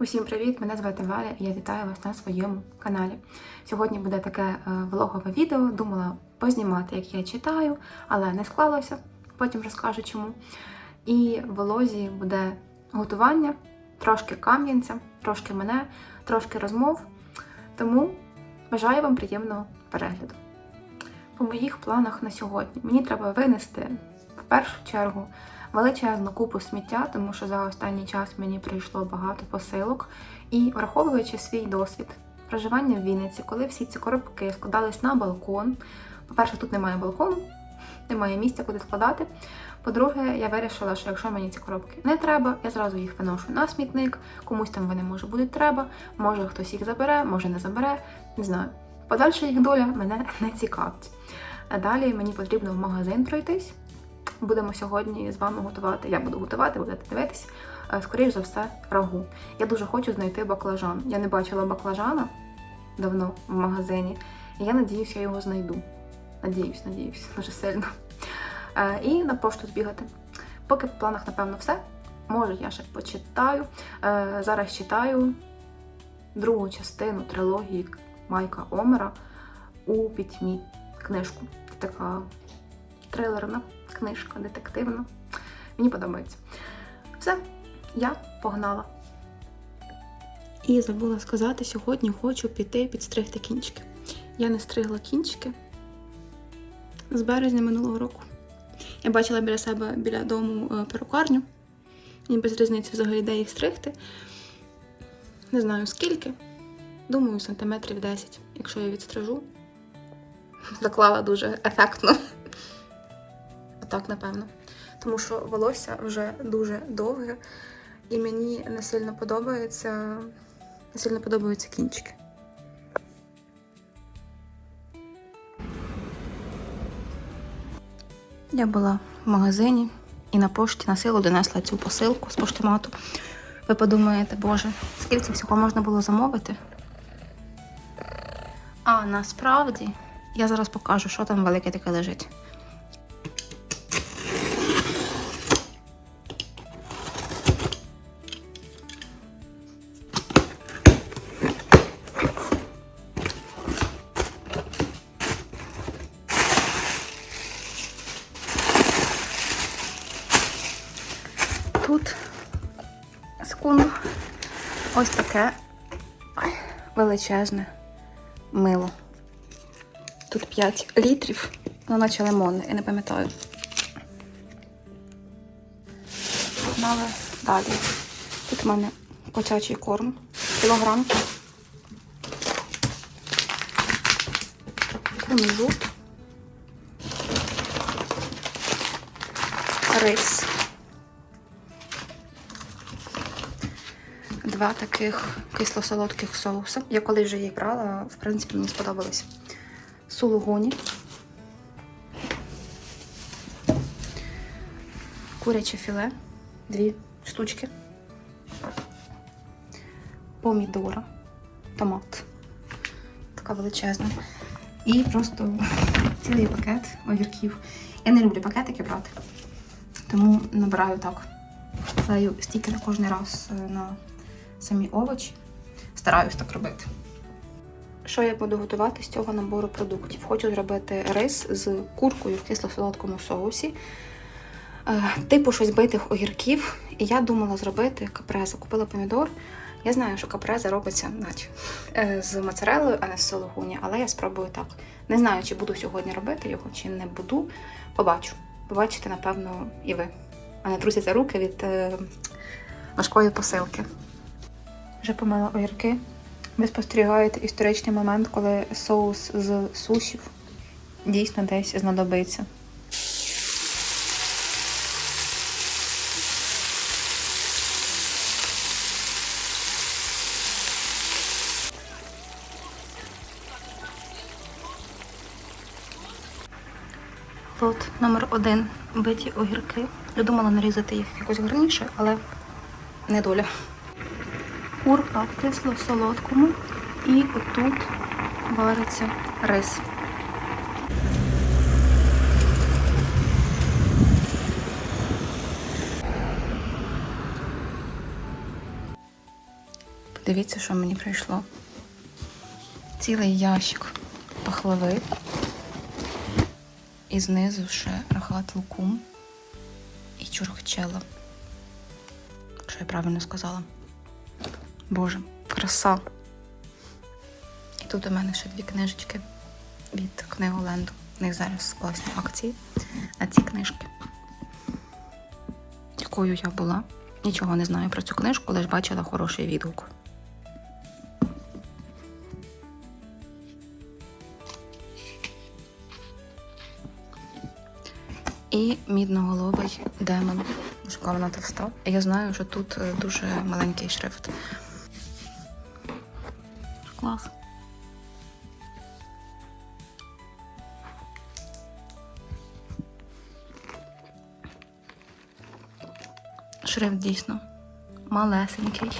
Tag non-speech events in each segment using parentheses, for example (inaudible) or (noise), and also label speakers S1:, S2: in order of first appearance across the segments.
S1: Усім привіт! Мене звати Валя і я вітаю вас на своєму каналі. Сьогодні буде таке е, влогове відео. Думала познімати, як я читаю, але не склалося. Потім розкажу чому. І в влозі буде готування, трошки кам'янця, трошки мене, трошки розмов. Тому бажаю вам приємного перегляду. По моїх планах на сьогодні мені треба винести в першу чергу величезну купу сміття, тому що за останній час мені прийшло багато посилок. І враховуючи свій досвід проживання в Вінниці, коли всі ці коробки складались на балкон. По-перше, тут немає балкону, немає місця, куди складати. По-друге, я вирішила, що якщо мені ці коробки не треба, я зразу їх виношу на смітник, комусь там вони може будуть треба, може хтось їх забере, може не забере, не знаю. Подальша їх доля мене (laughs) не цікавить. А далі мені потрібно в магазин пройтись. Будемо сьогодні з вами готувати. Я буду готувати, будете дивитись. е, Скоріш за все, рагу. Я дуже хочу знайти баклажан. Я не бачила баклажана давно в магазині, і я надіюсь, я його знайду. Надіюсь, надіюсь, (laughs) дуже сильно. Е, І на пошту збігати. Поки в планах, напевно, все. Може, я ще почитаю. Е, Зараз читаю другу частину трилогії Майка Омера у пітьмі книжку. Така трилерна книжка, детективна. Мені подобається. Все, я погнала. І забула сказати, сьогодні хочу піти підстригти кінчики. Я не стригла кінчики з березня минулого року. Я бачила біля себе біля дому е, перукарню. І без різниці взагалі де їх стригти. Не знаю скільки. Думаю, сантиметрів 10, якщо я відстрижу. Заклала дуже ефектно. Отак, напевно. Тому що волосся вже дуже довге, і мені не сильно подобається, не сильно подобаються кінчики. Я була в магазині і на пошті на силу донесла цю посилку з поштомату. Ви подумаєте, боже, скільки всього можна було замовити? А насправді я зараз покажу, що там велике таке лежить. Ось таке величезне мило. Тут 5 літрів, воно наче лимонне, я не пам'ятаю. Погнали далі. Тут у мене котячий корм, кілограм. Кунжут. Рис. Два таких кисло-солодких соуси. Я коли вже їх брала, в принципі, мені сподобались. Сулугуні. Куряче філе. Дві штучки. Помідора. Томат. Така величезна. І просто цілий пакет огірків. Я не люблю пакетики брати, тому набираю так. Клею стільки на кожен раз е, на самі овочі. Стараюсь так робити. Що я буду готувати з цього набору продуктів? Хочу зробити рис з куркою в кисло-солодкому соусі, е, типу щось битих огірків. І я думала зробити капрезу. Купила помідор. Я знаю, що капреза робиться наче е, з моцарелою, а не з сологуні, але я спробую так. Не знаю, чи буду сьогодні робити його, чи не буду. Побачу. Побачите, напевно, і ви. А не трусяться руки від е, важкої посилки. Вже помила огірки. Ви спостерігаєте історичний момент, коли соус з сушів дійсно десь знадобиться. Лот номер один биті огірки. Я думала нарізати їх якось гарніше, але не доля. Курка в кисло-солодкому і отут вариться рис. Дивіться, що мені прийшло. Цілий ящик пахлави. І знизу ще рахат лукум і чурхчела. Що я правильно сказала? Боже, краса. І тут у мене ще дві книжечки від книголенду. У них зараз класні акції на ці книжки. Якою я була. Нічого не знаю про цю книжку, лише бачила хороший відгук. І мідноголовий демон. Шукав на товста. Я знаю, що тут е, дуже маленький шрифт. Клас. Шрифт дійсно малесенький.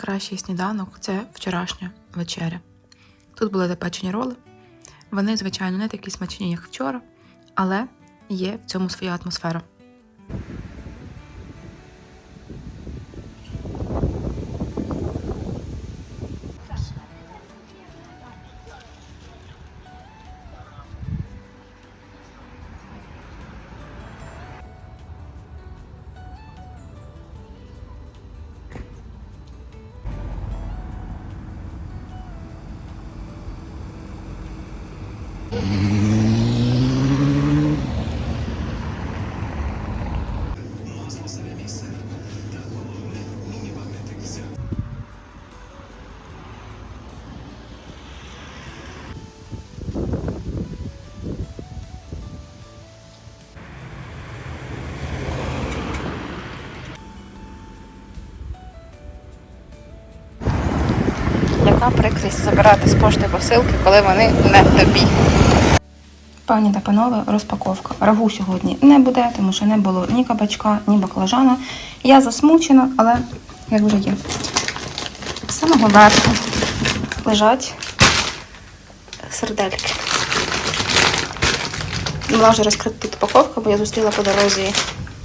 S1: Найкращий сніданок це вчорашня вечеря. Тут були запечені роли. Вони, звичайно, не такі смачні, як вчора, але є в цьому своя атмосфера. Mm-hmm. Яка прикрість забирати з пошти посилки, коли вони не тобі. Пані та панове, розпаковка. Рагу сьогодні не буде, тому що не було ні кабачка, ні баклажана. Я засмучена, але як вже є. З самого верху лежать сердельки. Була вже розкрита упаковка, бо я зустріла по дорозі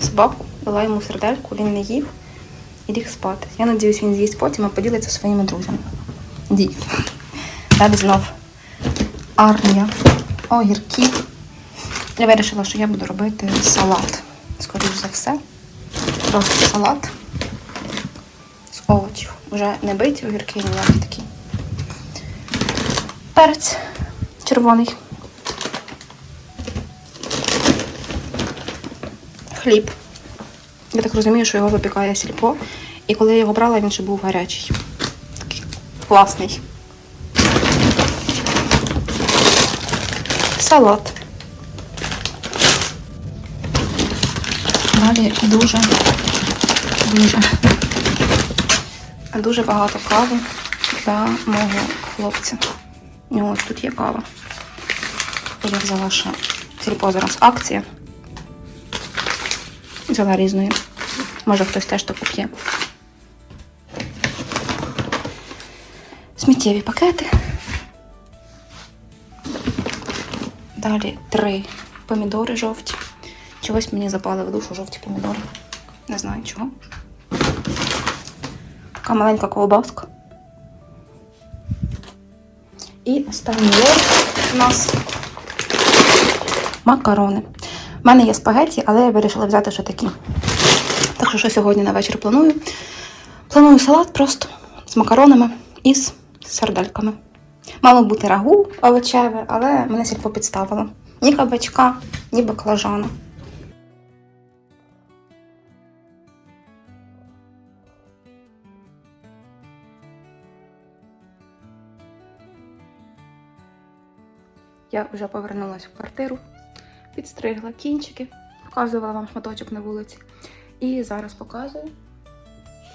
S1: собаку, дала йому сердельку, він не їв і ліг спати. Я надіюсь, він з'їсть потім, а поділиться своїми друзями. Дій. Далі знов армія огірків. Я вирішила, що я буду робити салат. Скоріш за все. Просто салат з овочів. Вже не биті огірки, ніякі такі. Перець червоний. Хліб. Я так розумію, що його випікає сільпо. І коли я його брала, він ще був гарячий. Класний. Салат. Далі дуже, дуже, дуже багато кави для мого хлопця. У ось тут є кава. Я взяла ще сільпо зараз акція. Взяла різної. Може хтось теж таку п'є. Сміттєві пакети. Далі три помідори жовті. Чогось мені запали в душу жовті помідори. Не знаю чого. Така маленька ковбаска. І останній лот у нас макарони. У мене є спагетті, але я вирішила взяти ще такі. Так що, що сьогодні на вечір планую? Планую салат просто з макаронами і з сардельками. Мало бути рагу овочеве, але мене сільпо підставило. Ні кабачка, ні баклажана. Я вже повернулася в квартиру, підстригла кінчики, показувала вам шматочок на вулиці. І зараз показую,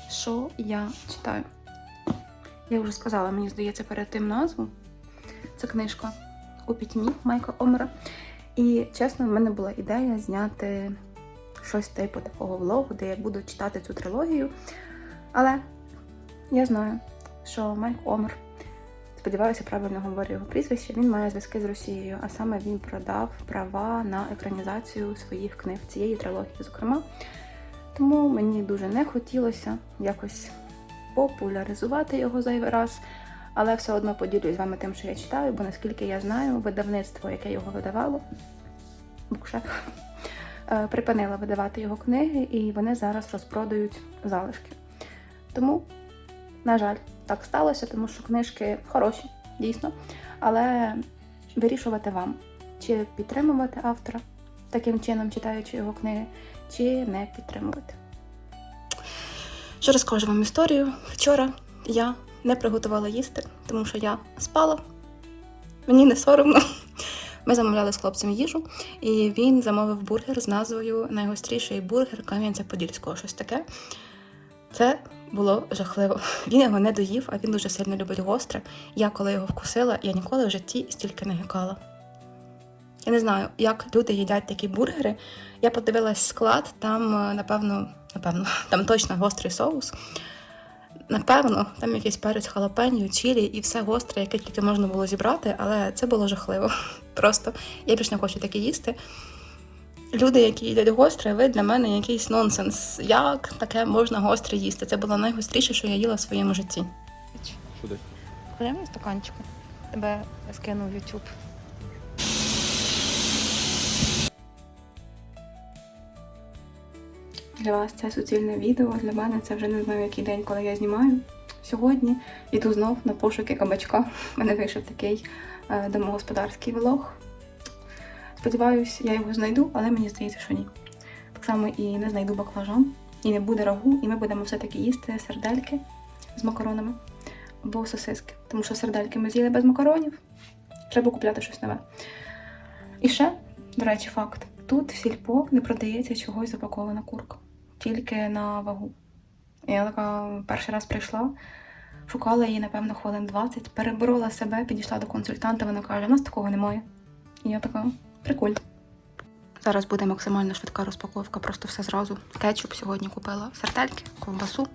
S1: що я читаю. Я вже сказала, мені здається, перед тим назву. Це книжка у пітьмі Майка Омера. І чесно, в мене була ідея зняти щось типу такого влогу, де я буду читати цю трилогію. Але я знаю, що Майк Омер, сподіваюся, правильно говорю його прізвище, він має зв'язки з Росією, а саме він продав права на екранізацію своїх книг цієї трилогії, зокрема. Тому мені дуже не хотілося якось популяризувати його зайвий раз, але все одно поділюсь з вами тим, що я читаю, бо наскільки я знаю, видавництво, яке його видавало, букшеф, е, припинило видавати його книги, і вони зараз розпродають залишки. Тому, на жаль, так сталося, тому що книжки хороші, дійсно, але вирішувати вам, чи підтримувати автора таким чином, читаючи його книги, чи не підтримувати. Що розкажу вам історію. Вчора я не приготувала їсти, тому що я спала. Мені не соромно. Ми замовляли з хлопцем їжу, і він замовив бургер з назвою Найгостріший бургер Кам'янця-Подільського, щось таке. Це було жахливо. Він його не доїв, а він дуже сильно любить гостре. Я, коли його вкусила, я ніколи в житті стільки не гикала. Я не знаю, як люди їдять такі бургери. Я подивилась склад, там, е, напевно, напевно, там точно гострий соус. Напевно, там якийсь перець халапеньо, чілі і все гостре, яке тільки можна було зібрати, але це було жахливо. (laughs) Просто я більш не хочу таке їсти. Люди, які їдять гостре, ви для мене якийсь нонсенс. Як таке можна гостре їсти? Це було найгостріше, що я їла в своєму житті. Клади мені стаканчику. Тебе скинув YouTube. Для вас це суцільне відео. Для мене це вже не знаю, який день, коли я знімаю. Сьогодні іду знов на пошуки кабачка. У мене вийшов такий е, домогосподарський влог. Сподіваюсь, я його знайду, але мені здається, що ні. Так само і не знайду баклажан, і не буде рагу, і ми будемо все-таки їсти сердельки з макаронами або сосиски. Тому що сердельки ми з'їли без макаронів. Треба купляти щось нове. І ще, до речі, факт: тут в сільпо не продається чогось запакована курка, тільки на вагу. Я така перший раз прийшла, шукала її, напевно, хвилин 20, переборола себе, підійшла до консультанта, вона каже: у нас такого немає. І я така, прикольно. Зараз буде максимально швидка розпаковка, просто все зразу. Кетчуп сьогодні купила сардельки, ковбасу,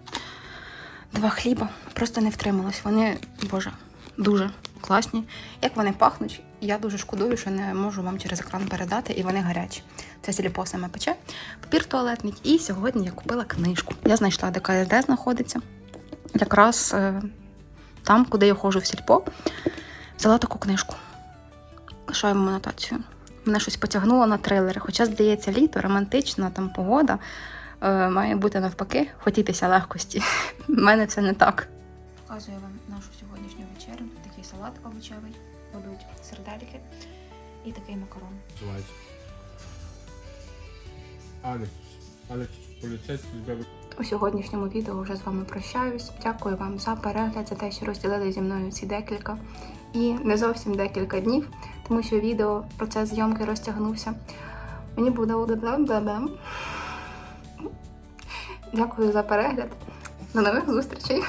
S1: два хліба. Просто не втрималась. Вони, боже, дуже класні. Як вони пахнуть, я дуже шкодую, що не можу вам через екран передати, і вони гарячі. Це сіліпо саме пече, папір туалетний. І сьогодні я купила книжку. Я знайшла, де КСД знаходиться. Якраз е, там, куди я ходжу в сільпо, взяла таку книжку. Лишаємо анотацію. Мене щось потягнуло на трилери. Хоча, здається, літо, романтична там погода е, має бути навпаки, хотітися легкості. (laughs) У мене це не так. Показую вам нашу сьогоднішню вечерю. Такий салат овочевий, будуть сердельки і такий макарон.
S2: Називається. Алекс. Алекс поліцейський тебе
S1: У сьогоднішньому відео вже з вами прощаюсь. Дякую вам за перегляд, за те, що розділили зі мною ці декілька і не зовсім декілька днів, тому що відео процес зйомки розтягнувся. Мені буде блем Дякую за перегляд. До нових зустрічей!